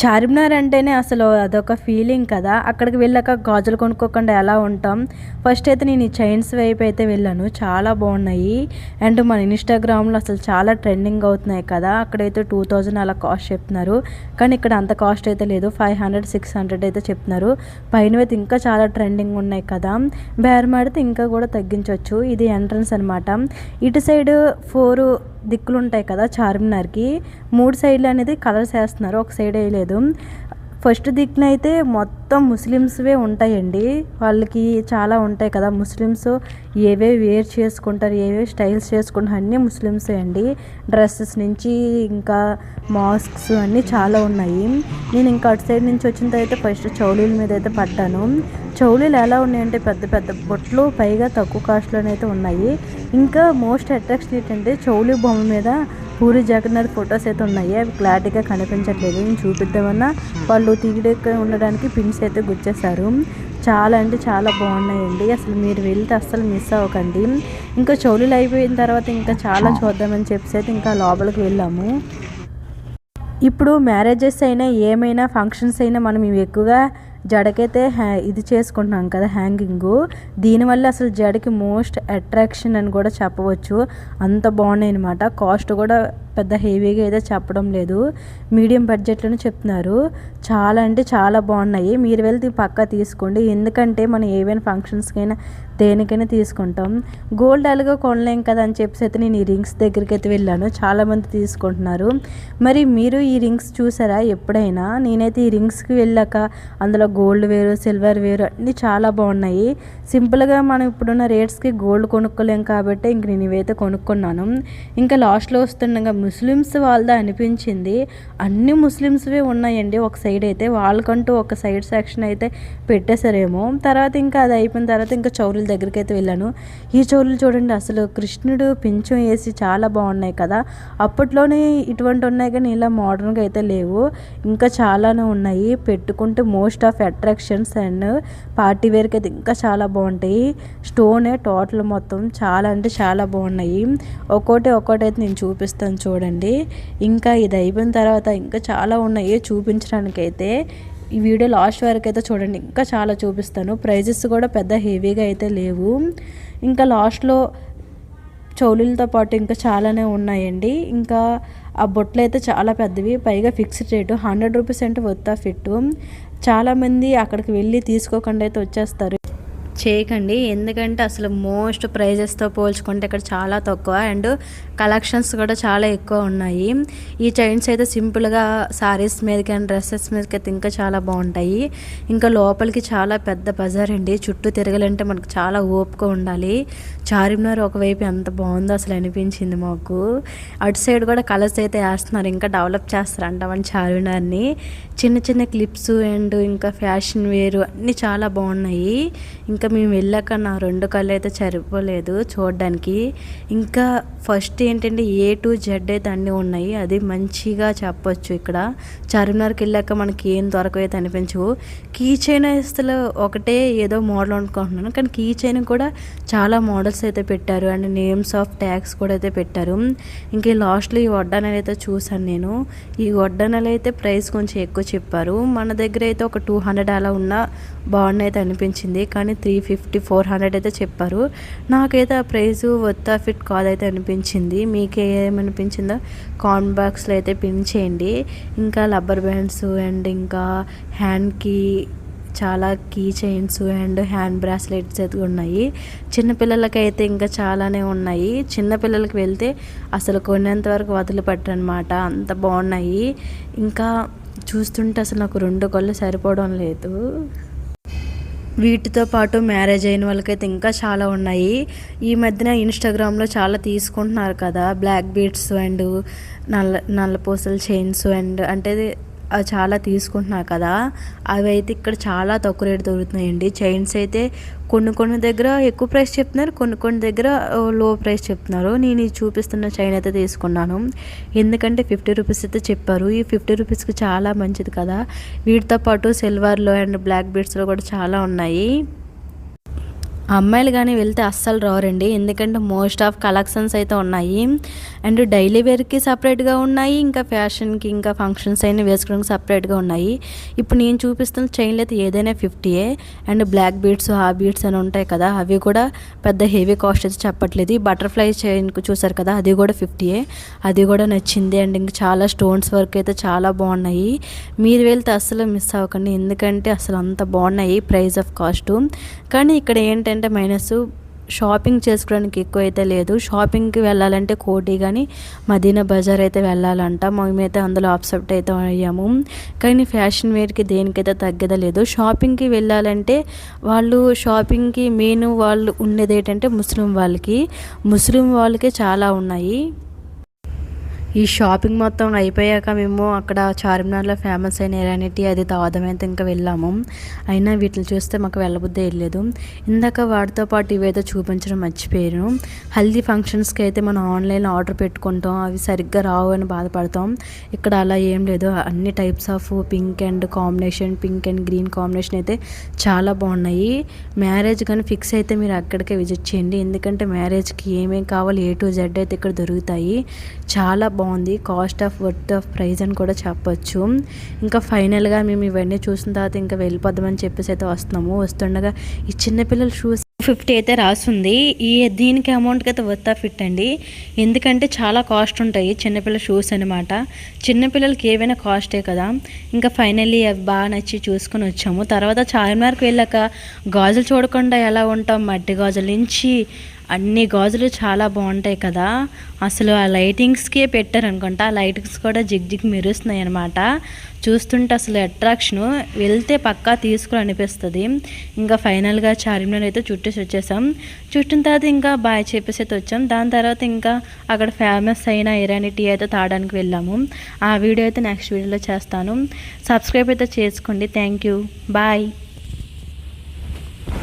చార్మినార్ అంటేనే అసలు అదొక ఫీలింగ్ కదా. అక్కడికి వెళ్ళాక గాజులు కొనుక్కోకుండా ఎలా ఉంటాం? ఫస్ట్ అయితే నేను ఈ చైన్స్ వైపు అయితే వెళ్ళాను. చాలా బాగున్నాయి. అండ్ మన ఇన్స్టాగ్రామ్లో అసలు చాలా ట్రెండింగ్ అవుతున్నాయి కదా. అక్కడైతే టూ థౌజండ్ అలా కాస్ట్ చెప్తున్నారు. కానీ ఇక్కడ అంత కాస్ట్ అయితే లేదు. ఫైవ్ హండ్రెడ్ సిక్స్ హండ్రెడ్ అయితే చెప్తున్నారు. పైన అయితే ఇంకా చాలా ట్రెండింగ్ ఉన్నాయి కదా. బేరమాడితే ఇంకా కూడా తగ్గించవచ్చు ఇది ఎంట్రన్స్ అనమాట ఇటు సైడ్ ఫోర్ దిక్కులు ఉంటాయి కదా చార్మినార్కి. మూడు సైడ్లు అనేది కలర్స్ వేస్తున్నారు. ఒక సైడ్ వేయలేదు. ఫస్ట్ దిక్కున అయితే మొత్తం ముస్లిమ్స్వే ఉంటాయండి. వాళ్ళకి చాలా ఉంటాయి కదా ముస్లిమ్స్. ఏవే వేర్ చేసుకుంటారు ఏవే స్టైల్స్ చేసుకుంటారు అన్నీ ముస్లిమ్సే అండి. డ్రెస్సెస్ నుంచి ఇంకా మాస్క్స్ అన్నీ చాలా ఉన్నాయి. నేను ఇంకా అటు సైడ్ నుంచి వచ్చిన తర్వాత ఫస్ట్ చౌలీల మీద అయితే పడ్డాను. చౌలీలు ఎలా ఉన్నాయంటే పెద్ద పెద్ద బొట్లు పైగా తక్కువ కాస్ట్లోనైతే ఉన్నాయి. ఇంకా మోస్ట్ అట్రాక్షన్ ఏంటంటే చౌలి బొమ్మ మీద పూరి జగన్నాథ్ ఫొటోస్ అయితే ఉన్నాయి. అవి క్లారిటీగా కనిపించట్లేదు. నేను చూపిద్దామన్నా వాళ్ళు తీయడానికి ఉండడానికి పిన్స్ అయితే గుచ్చేశారు. చాలా అంటే చాలా బాగున్నాయండి. అసలు మీరు వెళ్తే అస్సలు మిస్ అవ్వకండి. ఇంకా చౌలీలు అయిపోయిన తర్వాత ఇంకా చాలా చూద్దామని చెప్పేసి అయితే ఇంకా లోపలికి వెళ్ళాము. ఇప్పుడు మ్యారేజెస్ అయినా ఏమైనా ఫంక్షన్స్ అయినా మనం ఇవి ఎక్కువగా జడకైతే హ్యా ఇది చేసుకుంటున్నాం కదా హ్యాంగింగ్. దీనివల్ల అసలు జడకి మోస్ట్ అట్రాక్షన్ అని కూడా చెప్పవచ్చు. అంత బాగున్నాయి అనమాట కాస్ట్ కూడా పెద్ద హెవీగా అయితే చెప్పడం లేదు. మీడియం బడ్జెట్లోనే చెప్తున్నారు. చాలా అంటే చాలా బాగున్నాయి. మీరు వెళ్తే పక్కా తీసుకోండి. ఎందుకంటే మనం ఏవైనా ఫంక్షన్స్కైనా దేనికైనా తీసుకుంటాం. గోల్డ్ అలాగా కొనలేం కదా అని చెప్పేసి అయితే నేను ఈ రింగ్స్ దగ్గరికి అయితే వెళ్ళాను చాలామంది తీసుకుంటున్నారు. మరి మీరు ఈ రింగ్స్ చూసారా? ఎప్పుడైనా? నేనైతే ఈ రింగ్స్కి వెళ్ళాక అందులో గోల్డ్ వేరు సిల్వర్ వేరు అన్నీ చాలా బాగున్నాయి. సింపుల్గా మనం ఇప్పుడున్న రేట్స్కి గోల్డ్ కొనుక్కోలేం కాబట్టి ఇంక నేను ఇవైతే కొనుక్కున్నాను. ఇంకా లాస్ట్లో వస్తుండగా ముస్లిమ్స్ వాళ్ళదా అనిపించింది. అన్ని ముస్లిమ్స్వే ఉన్నాయండి. ఒక సైడ్ అయితే వాళ్ళకంటూ ఒక సైడ్ సెక్షన్ అయితే పెట్టేశారేమో. తర్వాత ఇంకా అది అయిపోయిన తర్వాత ఇంకా చౌరుల దగ్గరికి అయితే వెళ్ళాను. ఈ చౌరులు చూడండి అసలు కృష్ణుడు పింఛం వేసి చాలా బాగున్నాయి కదా. అప్పట్లోనే ఇటువంటి ఉన్నాయి కానీ ఇలా మోడర్న్గా అయితే లేవు. ఇంకా చాలానే ఉన్నాయి. పెట్టుకుంటే most of attractions and party వేర్కి అయితే ఇంకా చాలా బాగుంటాయి. స్టోనే టోటల్ మొత్తం చాలా అంటే చాలా బాగున్నాయి. ఒక్కోటి ఒక్కోటి అయితే నేను చూపిస్తాను చూడండి. చూడండి. ఇంకా ఇది అయిపోయిన తర్వాత ఇంకా చాలా ఉన్నాయి. చూపించడానికి అయితే ఈ వీడియో లాస్ట్ వరకు అయితే చూడండి. ఇంకా చాలా చూపిస్తాను. ప్రైజెస్ కూడా పెద్ద హెవీగా అయితే లేవు. ఇంకా లాస్ట్లో చౌలీలతో పాటు ఇంకా చాలానే ఉన్నాయండి. ఇంకా ఆ బొట్లు అయితే చాలా పెద్దవి. పైగా ఫిక్స్డ్ రేటు హండ్రెడ్ రూపీస్ అంటే వద్దా ఫిట్టు చాలామంది అక్కడికి వెళ్ళి తీసుకోకుండా అయితే వచ్చేస్తారు. చేయకండి. ఎందుకంటే అసలు మోస్ట్ ప్రైజెస్తో పోల్చుకుంటే ఇక్కడ చాలా తక్కువ. అండ్ కలెక్షన్స్ కూడా చాలా ఎక్కువ ఉన్నాయి. ఈ చైన్స్ అయితే సింపుల్గా సారీస్ మీదకి అండ్ డ్రెస్సెస్ మీదకి అయితే ఇంకా చాలా బాగుంటాయి. ఇంకా లోపలికి చాలా పెద్ద బజార్ అండి. చుట్టూ తిరగాలంటే మనకు చాలా ఓపిక ఉండాలి. చార్మినార్ ఒకవైపు ఎంత బాగుందో అసలు అనిపించింది మాకు. అటు సైడ్ కూడా కలర్స్ అయితే వేస్తున్నారు. ఇంకా డెవలప్ చేస్తారంట మన చార్మినార్ని. చిన్న చిన్న క్లిప్స్ అండ్ ఇంకా ఫ్యాషన్ వేరు అన్నీ చాలా బాగున్నాయి. ఇంకా మేము వెళ్ళాక నా రెండు కళ్ళు అయితే సరిపోలేదు చూడడానికి. ఇంకా ఫస్ట్ ఏంటంటే ఏ టు జెడ్ అయితే అన్నీ ఉన్నాయి అది మంచిగా చెప్పొచ్చు ఇక్కడ. చార్మినార్కి వెళ్ళాక మనకి ఏం దొరకవైతే అనిపించవు. కీ చైన్ అసలు ఒకటే ఏదో మోడల్ అనుకుంటున్నాను కానీ కీ చైన్ కూడా చాలా మోడల్స్ అయితే పెట్టారు అండ్ నేమ్స్ ఆఫ్ ట్యాగ్స్ కూడా అయితే పెట్టారు. ఇంకా లాస్ట్లో ఈ వడ్డానలు అయితే చూసాను నేను. ఈ వడ్డానలు అయితే ప్రైస్ కొంచెం ఎక్కువ చెప్పారు. మన దగ్గర అయితే ఒక టూ హండ్రెడ్ అలా ఉన్న బాగున్నాయి అయితే అనిపించింది కానీ త్రీ ఫిఫ్టీ ఫోర్ హండ్రెడ్ అయితే చెప్పారు. నాకైతే ఆ ప్రైస్ వద్ద ఫిట్ ఇట్ కాదైతే అనిపించింది. మీకు ఏమనిపించిందో కార్న్ బాక్స్లో అయితే పిన్ చేయండి. ఇంకా రబ్బర్ బ్యాండ్స్ అండ్ ఇంకా హ్యాండ్కి చాలా key chains and hand bracelets అయితే ఉన్నాయి. చిన్నపిల్లలకి అయితే ఇంకా చాలానే ఉన్నాయి. చిన్నపిల్లలకి వెళ్తే అసలు కొనేంత వరకు వదిలిపెట్టరనమాట అంత బాగున్నాయి. ఇంకా చూస్తుంటే అసలు నాకు రెండు కళ్ళు సరిపోవడం లేదు. వీటితో పాటు మ్యారేజ్ అయిన వాళ్ళకైతే ఇంకా చాలా ఉన్నాయి. ఈ మధ్యన ఇన్స్టాగ్రామ్లో చాలా తీసుకుంటున్నారు కదా బ్లాక్ బీట్స్ అండ్ నల్ల నల్లపూసల చైన్స్ అండ్ అంటే చాలా తీసుకుంటున్నారు కదా. అవి అయితే ఇక్కడ చాలా తక్కువ రేటు దొరుకుతున్నాయండి. చైన్స్ అయితే కొన్ని కొన్ని దగ్గర ఎక్కువ ప్రైస్ చెప్తున్నారు కొన్ని కొన్ని దగ్గర లో ప్రైస్ చెప్తున్నారు. నేను ఈ చూపిస్తున్న చైన్ అయితే తీసుకున్నాను. ఎందుకంటే ఫిఫ్టీ రూపీస్ అయితే చెప్పారు. ఈ ఫిఫ్టీ రూపీస్కి చాలా మంచిది కదా. వీటితో పాటు సిల్వర్లో అండ్ బ్లాక్ బీడ్స్లో కూడా చాలా ఉన్నాయి. అమ్మాయిలు కానీ వెళ్తే అస్సలు రారండి. ఎందుకంటే మోస్ట్ ఆఫ్ కలెక్షన్స్ అయితే ఉన్నాయి. అండ్ డైలీ వేర్కి సపరేట్గా ఉన్నాయి. ఇంకా ఫ్యాషన్కి ఇంకా ఫంక్షన్స్ అయినా వేసుకోవడానికి సపరేట్గా ఉన్నాయి. ఇప్పుడు నేను చూపిస్తున్న చైన్లు అయితే ఏదైనా ఫిఫ్టీయే. అండ్ బ్లాక్ బీడ్స్ ఆ బీడ్స్ అని ఉంటాయి కదా అవి కూడా పెద్ద హెవీ కాస్ట్ అయితే చెప్పట్లేదు. ఈ బటర్ఫ్లై చైన్ చూసారు కదా అది కూడా ఫిఫ్టీయే. అది కూడా నచ్చింది. అండ్ ఇంకా చాలా స్టోన్స్ వర్క్ అయితే చాలా బాగున్నాయి. మీరు వెళ్తే అస్సలు మిస్ అవ్వకండి. ఎందుకంటే అసలు అంత బాగున్నాయి ప్రైస్ ఆఫ్ కాస్ట్. కానీ ఇక్కడ ఏంటంటే మైనస్ షాపింగ్ చేసుకోవడానికి ఎక్కువ అయితే లేదు. షాపింగ్కి వెళ్ళాలంటే కోటి కానీ మదీనా బజార్ అయితే వెళ్ళాలంట. మేమైతే అందులో అప్సెప్ట్ అయితే అయ్యాము. కానీ ఫ్యాషన్ వేర్కి దేనికైతే తగ్గదే లేదు. షాపింగ్కి వెళ్ళాలంటే వాళ్ళు షాపింగ్కి మెయిన్ వాళ్ళు ఉండేది ఏంటంటే ముస్లిం వాళ్ళకి. ముస్లిం వాళ్ళకే చాలా ఉన్నాయి. ఈ షాపింగ్ మొత్తం అయిపోయాక మేము అక్కడ చార్మినార్లో ఫేమస్ అయిన ఎరానిటీ అది తాగదమైతే ఇంకా వెళ్ళాము. అయినా వీటిని చూస్తే మాకు వెళ్ళబుద్ధి వెళ్ళలేదు ఇందాక వాటితో పాటు ఇవేదో చూపించడం మర్చిపోయాను. హల్దీ ఫంక్షన్స్కి అయితే మనం ఆన్లైన్లో ఆర్డర్ పెట్టుకుంటాం. అవి సరిగ్గా రావు అని బాధపడతాం. ఇక్కడ అలా ఏం లేదు. అన్ని types of pink and combination pink and green combination అయితే చాలా బాగున్నాయి. మ్యారేజ్ కానీ ఫిక్స్ అయితే మీరు అక్కడికే విజిట్ చేయండి. ఎందుకంటే మ్యారేజ్కి ఏమేమి కావాలి ఏ టు జెడ్ అయితే ఇక్కడ దొరుకుతాయి. చాలా బాగుంది బాగుంది. Cost of worth of price అని కూడా చెప్పొచ్చు. ఇంకా ఫైనల్గా మేము ఇవన్నీ చూసిన తర్వాత ఇంకా వెళ్ళిపోదామని చెప్పేసి అయితే వస్తున్నాము. వస్తుండగా ఈ చిన్నపిల్లల షూస్ ఫిఫ్టీ అయితే రాసుంది. ఈ దీనికి అమౌంట్కి అయితే వర్త్ ఆఫ్ ఫిట్ అండి. ఎందుకంటే చాలా కాస్ట్ ఉంటాయి చిన్నపిల్లల షూస్ అనమాట చిన్నపిల్లలకి ఏవైనా కాస్టే కదా. ఇంకా ఫైనల్లీ అవి బాగా నచ్చి చూసుకొని వచ్చాము. తర్వాత చార్మినార్కి వెళ్ళాక గాజులు చూడకుండా ఎలా ఉంటాం? మట్టి గాజుల నుంచి అన్ని గాజులు చాలా బాగుంటాయి కదా. అసలు ఆ లైటింగ్స్కే పెట్టారు అనుకుంటా ఆ లైటింగ్స్ కూడా జిగ్ జిగ్ మెరుస్తున్నాయి అనమాట చూస్తుంటే అసలు అట్రాక్షను. వెళ్తే పక్కా తీసుకుని అనిపిస్తుంది ఇంకా ఫైనల్గా చార్మినార్ అయితే చుట్టేసి వచ్చేసాం. చుట్టిన తర్వాత ఇంకా బాయ్ చెప్పేసి అయితే వచ్చాం. దాని తర్వాత ఇంకా అక్కడ ఫేమస్ అయిన ఇరానీ టీ అయితే తాగడానికి వెళ్ళాము. ఆ వీడియో అయితే నెక్స్ట్ వీడియోలో చేస్తాను. సబ్స్క్రైబ్ అయితే చేసుకోండి. Thank you. బాయ్.